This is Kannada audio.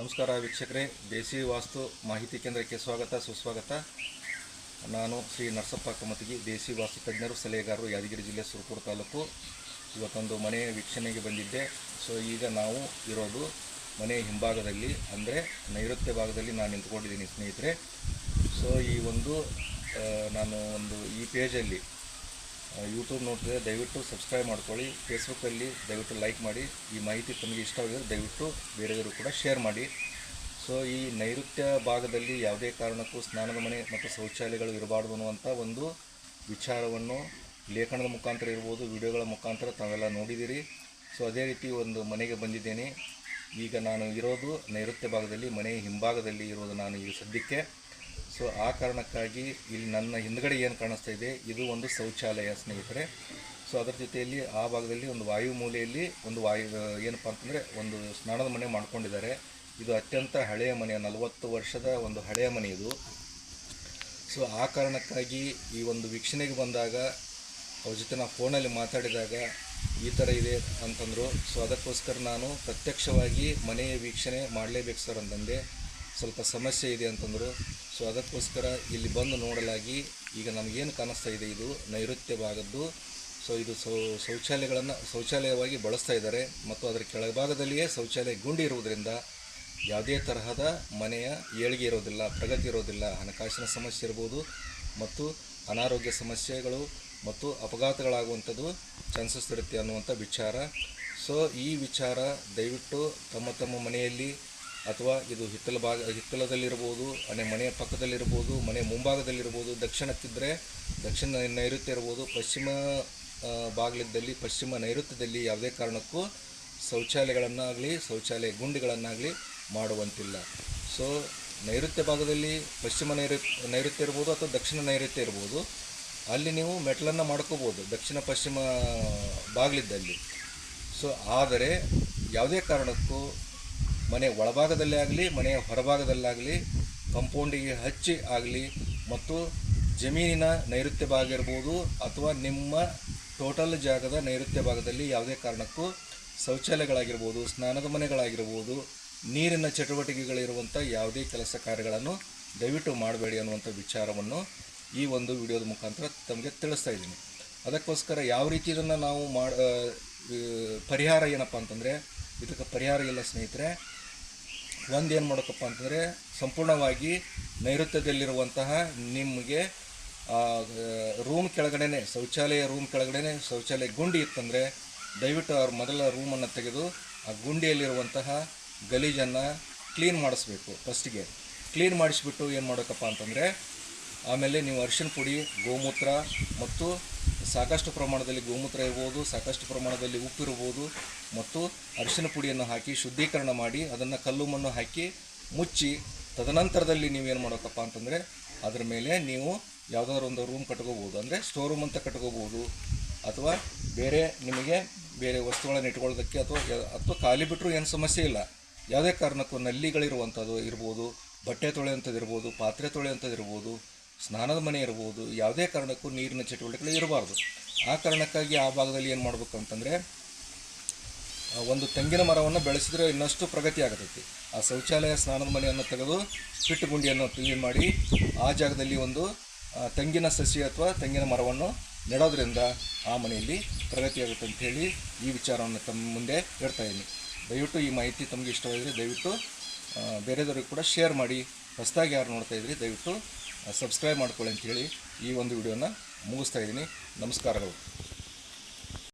ನಮಸ್ಕಾರ ವೀಕ್ಷಕರೇ, ದೇಸಿ ವಾಸ್ತು ಮಾಹಿತಿ ಕೇಂದ್ರಕ್ಕೆ ಸ್ವಾಗತ, ಸುಸ್ವಾಗತ. ನಾನು ಶ್ರೀ ನರಸಪ್ಪ ಕಮತಗಿ ದೇಸಿ ವಾಸ್ತು ತಜ್ಞರು, ಸಲಹೆಗಾರರು, ಯಾದಗಿರಿ ಜಿಲ್ಲೆ ಸುರಪುರ ತಾಲೂಕು. ಇವತ್ತೊಂದು ಮನೆ ವೀಕ್ಷಣೆಗೆ ಬಂದಿದ್ದೆ. ಸೊ ಈಗ ನಾವು ಇರೋದು ಮನೆ ಹಿಂಭಾಗದಲ್ಲಿ, ಅಂದರೆ ನೈಋತ್ಯ ಭಾಗದಲ್ಲಿ ನಾನು ನಿಂತ್ಕೊಂಡಿದ್ದೀನಿ ಸ್ನೇಹಿತರೆ. ಸೊ ಈ ಒಂದು ನಾನು ಒಂದು ಈ ಪೇಜಲ್ಲಿ ಯೂಟ್ಯೂಬ್ ನೋಡ್ತಿದ್ರೆ ದಯವಿಟ್ಟು ಸಬ್ಸ್ಕ್ರೈಬ್ ಮಾಡ್ಕೊಳ್ಳಿ. ಫೇಸ್ಬುಕ್ಕಲ್ಲಿ ದಯವಿಟ್ಟು ಲೈಕ್ ಮಾಡಿ. ಈ ಮಾಹಿತಿ ತಮಗೆ ಇಷ್ಟವಾಗಿದ್ದರೆ ದಯವಿಟ್ಟು ಬೇರೆಯವರು ಕೂಡ ಶೇರ್ ಮಾಡಿ. ಸೊ ಈ ನೈಋತ್ಯ ಭಾಗದಲ್ಲಿ ಯಾವುದೇ ಕಾರಣಕ್ಕೂ ಸ್ನಾನದ ಮನೆ ಮತ್ತು ಶೌಚಾಲಯಗಳು ಇರಬಾರ್ದು ಅನ್ನುವಂಥ ಒಂದು ವಿಚಾರವನ್ನು ಲೇಖನದ ಮುಖಾಂತರ ಇರ್ಬೋದು, ವಿಡಿಯೋಗಳ ಮುಖಾಂತರ ತಾವೆಲ್ಲ ನೋಡಿದ್ದೀರಿ. ಸೊ ಅದೇ ರೀತಿ ಒಂದು ಮನೆಗೆ ಬಂದಿದ್ದೇನೆ. ಈಗ ನಾನು ಇರೋದು ನೈಋತ್ಯ ಭಾಗದಲ್ಲಿ, ಮನೆ ಹಿಂಭಾಗದಲ್ಲಿ ಇರೋದು ನಾನು ಈ ಸದ್ಯಕ್ಕೆ. ಸೊ, ಆ ಕಾರಣಕ್ಕಾಗಿ ಇಲ್ಲಿ ನನ್ನ ಹಿಂದ್ಗಡೆ ಏನು ಕಾಣಿಸ್ತಾ ಇದೆ, ಇದು ಒಂದು ಶೌಚಾಲಯ ಸ್ನೇಹಿತರೆ. ಸೊ, ಅದರ ಜೊತೆಯಲ್ಲಿ ಆ ಭಾಗದಲ್ಲಿ ಒಂದು ವಾಯು ಮೂಲೆಯಲ್ಲಿ ಒಂದು ವಾಯು, ಏನಪ್ಪ ಅಂತಂದರೆ ಒಂದು ಸ್ನಾನದ ಮನೆ ಮಾಡ್ಕೊಂಡಿದ್ದಾರೆ. ಇದು ಅತ್ಯಂತ ಹಳೆಯ ಮನೆ, ನಲವತ್ತು ವರ್ಷದ ಒಂದು ಹಳೆಯ ಮನೆ ಇದು. ಸೊ, ಆ ಕಾರಣಕ್ಕಾಗಿ ಈ ಒಂದು ವೀಕ್ಷಣೆಗೆ ಬಂದಾಗ, ಅವ್ರ ಜೊತೆ ನಾವು ಫೋನಲ್ಲಿ ಮಾತಾಡಿದಾಗ ಈ ಥರ ಇದೆ ಅಂತಂದರು. ಸೊ, ಅದಕ್ಕೋಸ್ಕರ ನಾನು ಪ್ರತ್ಯಕ್ಷವಾಗಿ ಮನೆಯ ವೀಕ್ಷಣೆ ಮಾಡಲೇಬೇಕು ಸರ್ ಅಂತಂದೆ. ಸ್ವಲ್ಪ ಸಮಸ್ಯೆ ಇದೆ ಅಂತಂದರು. ಸೊ ಅದಕ್ಕೋಸ್ಕರ ಇಲ್ಲಿ ಬಂದು ನೋಡಲಾಗಿ ಈಗ ನಮಗೇನು ಕಾಣಿಸ್ತಾ ಇದೆ, ಇದು ನೈಋತ್ಯ ಭಾಗದ್ದು. ಸೊ ಇದು ಶೌಚಾಲಯಗಳನ್ನು ಶೌಚಾಲಯವಾಗಿ ಬಳಸ್ತಾ ಇದ್ದಾರೆ. ಮತ್ತು ಅದರ ಕೆಳಭಾಗದಲ್ಲಿಯೇ ಶೌಚಾಲಯ ಗುಂಡಿ ಇರುವುದರಿಂದ ಯಾವುದೇ ತರಹದ ಮನೆಯ ಏಳಿಗೆ ಇರೋದಿಲ್ಲ, ಪ್ರಗತಿ ಇರೋದಿಲ್ಲ, ಹಣಕಾಸಿನ ಸಮಸ್ಯೆ ಇರ್ಬೋದು ಮತ್ತು ಅನಾರೋಗ್ಯ ಸಮಸ್ಯೆಗಳು ಮತ್ತು ಅಪಘಾತಗಳಾಗುವಂಥದ್ದು ಚಾನ್ಸಸ್ ಇರುತ್ತೆ ಅನ್ನುವಂಥ ವಿಚಾರ. ಸೊ ಈ ವಿಚಾರ ದಯವಿಟ್ಟು ತಮ್ಮ ತಮ್ಮ ಮನೆಯಲ್ಲಿ ಅಥವಾ ಇದು ಹಿತ್ತಲ ಭಾಗ ಹಿತ್ತಲದಲ್ಲಿರ್ಬೋದು ಮನೆ ಮನೆಯ ಪಕ್ಕದಲ್ಲಿರ್ಬೋದು ಮನೆ ಮುಂಭಾಗದಲ್ಲಿರ್ಬೋದು ದಕ್ಷಿಣಕ್ಕಿದ್ದರೆ ದಕ್ಷಿಣ ನೈಋತ್ಯ ಇರ್ಬೋದು ಪಶ್ಚಿಮ ಬಾಗಿಲಿದ್ದಲ್ಲಿ ಪಶ್ಚಿಮ ನೈಋತ್ಯದಲ್ಲಿ ಯಾವುದೇ ಕಾರಣಕ್ಕೂ ಶೌಚಾಲಯಗಳನ್ನಾಗಲಿ, ಶೌಚಾಲಯ ಗುಂಡಿಗಳನ್ನಾಗಲಿ ಮಾಡುವಂತಿಲ್ಲ. ಸೊ ನೈಋತ್ಯ ಭಾಗದಲ್ಲಿ ಪಶ್ಚಿಮ ನೈಋತ್ಯ ನೈಋತ್ಯ ಇರ್ಬೋದು ಅಥವಾ ದಕ್ಷಿಣ ನೈಋತ್ಯ ಇರ್ಬೋದು ಅಲ್ಲಿ ನೀವು ಮೆಟ್ಲನ್ನು ಮಾಡ್ಕೋಬೋದು ದಕ್ಷಿಣ ಪಶ್ಚಿಮ ಬಾಗಿಲಿದ್ದಲ್ಲಿ ಸೊ ಆದರೆ ಯಾವುದೇ ಕಾರಣಕ್ಕೂ ಮನೆ ಒಳಭಾಗದಲ್ಲೇ ಆಗಲಿ ಮನೆಯ ಹೊರಭಾಗದಲ್ಲಾಗಲಿ ಕಂಪೌಂಡಿಗೆ ಹಚ್ಚಿ ಆಗಲಿ, ಮತ್ತು ಜಮೀನಿನ ನೈಋತ್ಯ ಭಾಗ ಇರ್ಬೋದು ಅಥವಾ ನಿಮ್ಮ ಟೋಟಲ್ ಜಾಗದ ನೈಋತ್ಯ ಭಾಗದಲ್ಲಿ ಯಾವುದೇ ಕಾರಣಕ್ಕೂ ಶೌಚಾಲಯಗಳಾಗಿರ್ಬೋದು, ಸ್ನಾನದ ಮನೆಗಳಾಗಿರ್ಬೋದು, ನೀರಿನ ಚಟುವಟಿಕೆಗಳಿರುವಂಥ ಯಾವುದೇ ಕೆಲಸ ಕಾರ್ಯಗಳನ್ನು ದಯವಿಟ್ಟು ಮಾಡಬೇಡಿ ಅನ್ನುವಂಥ ವಿಚಾರವನ್ನು ಈ ಒಂದು ವಿಡಿಯೋದ ಮುಖಾಂತರ ತಮಗೆ ತಿಳಿಸ್ತಾ ಇದ್ದೀನಿ. ಅದಕ್ಕೋಸ್ಕರ ಯಾವ ರೀತಿ ಇದನ್ನು ನಾವು ಮಾಡ ಪರಿಹಾರ ಏನಪ್ಪ ಅಂತಂದರೆ, ಇದಕ್ಕೆ ಪರಿಹಾರ ಇಲ್ಲ ಸ್ನೇಹಿತರೆ ಒಂದು ಏನು ಮಾಡೋಕ್ಕಪ್ಪ ಅಂತಂದರೆ ಸಂಪೂರ್ಣವಾಗಿ ನೈಋತ್ಯದಲ್ಲಿರುವಂತಹ ನಿಮಗೆ ರೂಮ್ ಕೆಳಗಡೆನೆ, ಶೌಚಾಲಯ ರೂಮ್ ಕೆಳಗಡೆನೆ ಶೌಚಾಲಯ ಗುಂಡಿ ಇತ್ತಂದರೆ ದಯವಿಟ್ಟು ಅವ್ರ ಮೊದಲ ರೂಮನ್ನು ತೆಗೆದು ಆ ಗುಂಡಿಯಲ್ಲಿರುವಂತಹ ಗಲೀಜನ್ನು ಕ್ಲೀನ್ ಮಾಡಿಸ್ಬೇಕು ಫಸ್ಟಿಗೆ ಕ್ಲೀನ್ ಮಾಡಿಸ್ಬಿಟ್ಟು ಏನು ಮಾಡೋಕಪ್ಪ ಅಂತಂದರೆ ಆಮೇಲೆ ನೀವು ಅರಿಶಿನ ಪುಡಿ, ಗೋಮೂತ್ರ ಮತ್ತು ಸಾಕಷ್ಟು ಪ್ರಮಾಣದಲ್ಲಿ ಗೋಮೂತ್ರ ಇರ್ಬೋದು, ಸಾಕಷ್ಟು ಪ್ರಮಾಣದಲ್ಲಿ ಉಪ್ಪು ಇರ್ಬೋದು ಮತ್ತು ಅರಿಶಿನ ಪುಡಿಯನ್ನು ಹಾಕಿ ಶುದ್ಧೀಕರಣ ಮಾಡಿ ಅದನ್ನು ಕಲ್ಲು ಮಣ್ಣು ಹಾಕಿ ಮುಚ್ಚಿ ತದನಂತರದಲ್ಲಿ ನೀವೇನು ಮಾಡೋಕ್ಕಪ್ಪ ಅಂತಂದರೆ ಅದರ ಮೇಲೆ ನೀವು ಯಾವುದಾದ್ರು ಒಂದು ರೂಮ್ ಕಟ್ಕೋಬೋದು. ಅಂದರೆ ಸ್ಟೋರ್ ರೂಮ್ ಅಂತ ಕಟ್ಕೋಬೋದು. ಅಥವಾ ಬೇರೆ ನಿಮಗೆ ಬೇರೆ ವಸ್ತುಗಳನ್ನು ಇಟ್ಕೊಳ್ಳೋದಕ್ಕೆ ಅಥವಾ ಅಥವಾ ಖಾಲಿ ಬಿಟ್ಟರು ಏನು ಸಮಸ್ಯೆ ಇಲ್ಲ. ಯಾವುದೇ ಕಾರಣಕ್ಕೂ ನಲ್ಲಿಗಳಿರುವಂಥದ್ದು ಇರ್ಬೋದು, ಬಟ್ಟೆ ತೊಳೆಯುವಂಥದ್ದು ಇರ್ಬೋದು, ಪಾತ್ರೆ ತೊಳೆಯುವಂಥದ್ದು ಇರ್ಬೋದು ಸ್ನಾನದ ಮನೆ ಇರ್ಬೋದು, ಯಾವುದೇ ಕಾರಣಕ್ಕೂ ನೀರಿನ ಚಟುವಟಿಕೆಗಳು ಇರಬಾರ್ದು. ಆ ಕಾರಣಕ್ಕಾಗಿ ಆ ಭಾಗದಲ್ಲಿ ಏನು ಮಾಡಬೇಕು ಅಂತಂದರೆ ಒಂದು ತೆಂಗಿನ ಮರವನ್ನು ಬೆಳೆಸಿದರೆ ಇನ್ನಷ್ಟು ಪ್ರಗತಿ ಆಗತೈತಿ. ಆ ಶೌಚಾಲಯ ಸ್ನಾನದ ಮನೆಯನ್ನು ತೆಗೆದು ಸಿಟ್ಟು ಗುಂಡಿಯನ್ನು ಕ್ಲೀನ್ ಮಾಡಿ, ಆ ಜಾಗದಲ್ಲಿ ಒಂದು ತೆಂಗಿನ ಸಸಿ ಅಥವಾ ತೆಂಗಿನ ಮರವನ್ನು ನೆಡೋದ್ರಿಂದ ಆ ಮನೆಯಲ್ಲಿ ಪ್ರಗತಿ ಆಗುತ್ತೆ ಅಂತ ಹೇಳಿ ಈ ವಿಚಾರವನ್ನು ತಮ್ಮ ಮುಂದೆ ಹೇಳ್ತಾ ಇದ್ದೀನಿ. ದಯವಿಟ್ಟು ಈ ಮಾಹಿತಿ ತಮಗೆ ಇಷ್ಟವಾಗಿದ್ದರೆ ದಯವಿಟ್ಟು ಬೇರೆದವ್ರಿಗೆ ಕೂಡ ಶೇರ್ ಮಾಡಿ. ಹೊಸದಾಗಿ ಯಾರು ನೋಡ್ತಾ ಇದ್ರಿ, ದಯವಿಟ್ಟು ಸಬ್ಸ್ಕ್ರೈಬ್ ಮಾಡ್ಕೊಳ್ಳಿ ಅಂತ ಹೇಳಿ ಈ ಒಂದು ವಿಡಿಯೋನ ಮುಗಿಸ್ತಾ ಇದ್ದೀನಿ. ನಮಸ್ಕಾರಗಳು.